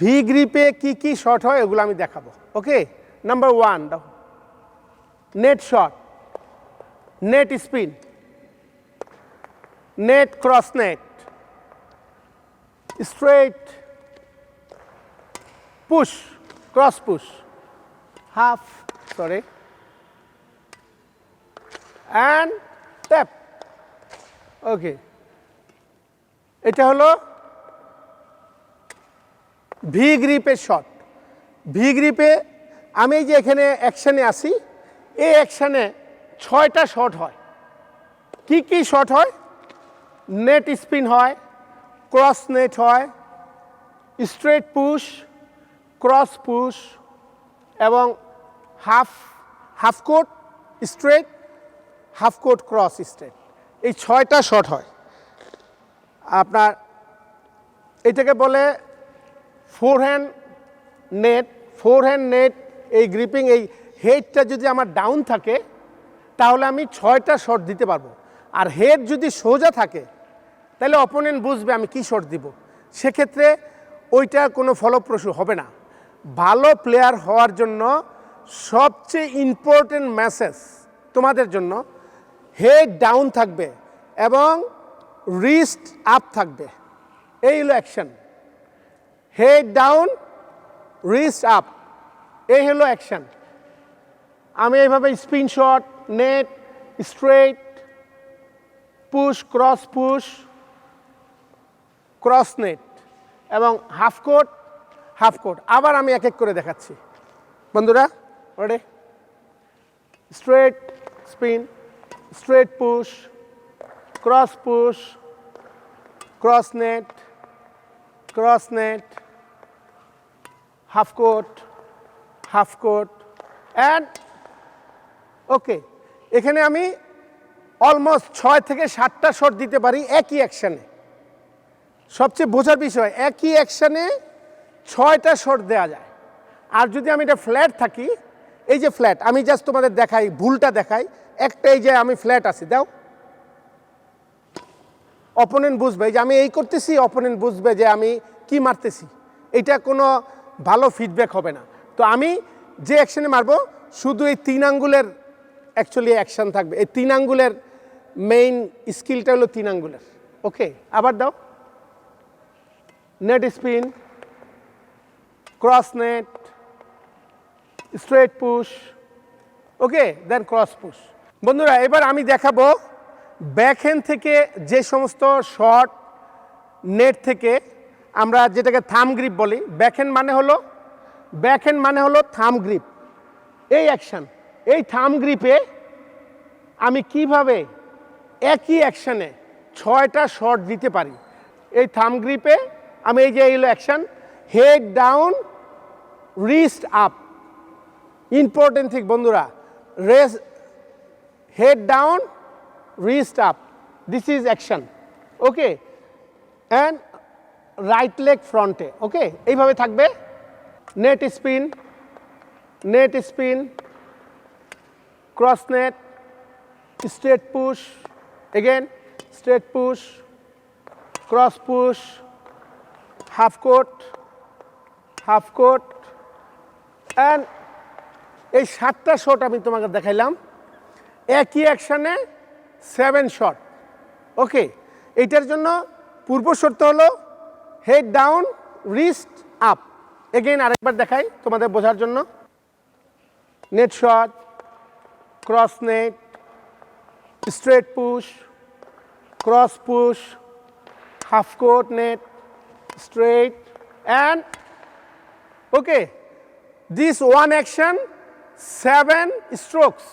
V গ্রিপে কি কি shot হয় ওগুলো আমি দেখাবো, okay? Number one net shot net spin net cross net straight push cross push half sorry and tap okay এটা হলো ভি গ্রিপের শট। ভি গ্রিপে আমি যে এখানে অ্যাকশানে আসি এই অ্যাকশানে ছয়টা শট হয়। কি কি শট হয়? নেট স্পিন হয় ক্রস নেট হয় স্ট্রেট পুশ ক্রস পুশ এবং half half court straight half court cross straight এই ছয়টা শট হয়। আপনার এটাকে বলে forehand net forehand net এই গ্রিপিং এই হেডটা যদি আমার ডাউন থাকে, তাহলে আমি ছয়টা শট দিতে পারব। আর হেড যদি সোজা থাকে, তাহলে অপোনেন্ট বুঝবে আমি কি শট দিব। সেক্ষেত্রে ওইটা কোনো ফলপ্রসূ হবে না। ভালো প্লেয়ার হওয়ার জন্য সবচেয়ে ইম্পর্টেন্ট মেসেজ তোমাদের জন্য হেড ডাউন থাকবে এবং রিস্ট আপ থাকবে। এই হলো action head down wrist up এই হলো অ্যাকশন আমি এইভাবে spin shot net straight push cross push cross net এবং হাফ কোট হাফ কোট আবার আমি এক এক করে দেখাচ্ছি। বন্ধুরা ওরে straight spin straight push cross push cross net cross net half court half court and okay এখানে আমি অলমোস্ট ছয় থেকে সাতটা শট দিতে পারি একই অ্যাকশানে সবচেয়ে বোঝার বিষয়, একই অ্যাকশানে ছয়টা শট দেওয়া যায়। আর যদি আমি এটা ফ্ল্যাট থাকি, এই যে ফ্ল্যাট আমি জাস্ট তোমাদের দেখাই, ভুলটা দেখাই, একটা এই যে আমি ফ্ল্যাট আছি, দাও। অপোনেন্ট বুঝবে যে আমি এই করতেছি অপোনেন্ট বুঝবে যে আমি কি মারতেছি। এটা কোনো ভালো ফিডব্যাক হবে না। তো আমি যে অ্যাকশানে মারবো, শুধু এই তিন আঙ্গুলের অ্যাকচুয়ালি অ্যাকশন থাকবে। এই তিন আঙ্গুলের মেইন স্কিলটা হলো তিন আঙ্গুলের। ওকে আবার দাও। Net spin cross net straight push okay then cross push বন্ধুরা, এবার আমি দেখাবো ব্যাকহ্যান্ড থেকে যে সমস্ত শর্ট নেট থেকে আমরা যেটাকে থাম গ্রিপ বলি ব্যাকহ্যান্ড মানে হলো ব্যাকহ্যান্ড মানে হলো থাম গ্রিপ। এই অ্যাকশন এই থাম গ্রিপে আমি কীভাবে একই অ্যাকশানে ছয়টা শট দিতে পারি? এই থাম গ্রিপে আমি এই যে এইগুলো action head down wrist up important thick বন্ধুরা race head down wrist up this is action okay and right leg ফ্রন্টে ওকে এইভাবে থাকবে। Net spin net spin cross net straight push again straight push cross push half court half court and এই সাতটা shot আমি তোমাকে দেখাইলাম। একই অ্যাকশানে seven shot ওকে এইটার জন্য পূর্ব শর্ত হলো head down wrist up again আরেকবার দেখাই তোমাদের বোঝার জন্য। Net shot cross net straight push cross push half court net straight, and okay. This one action, seven strokes.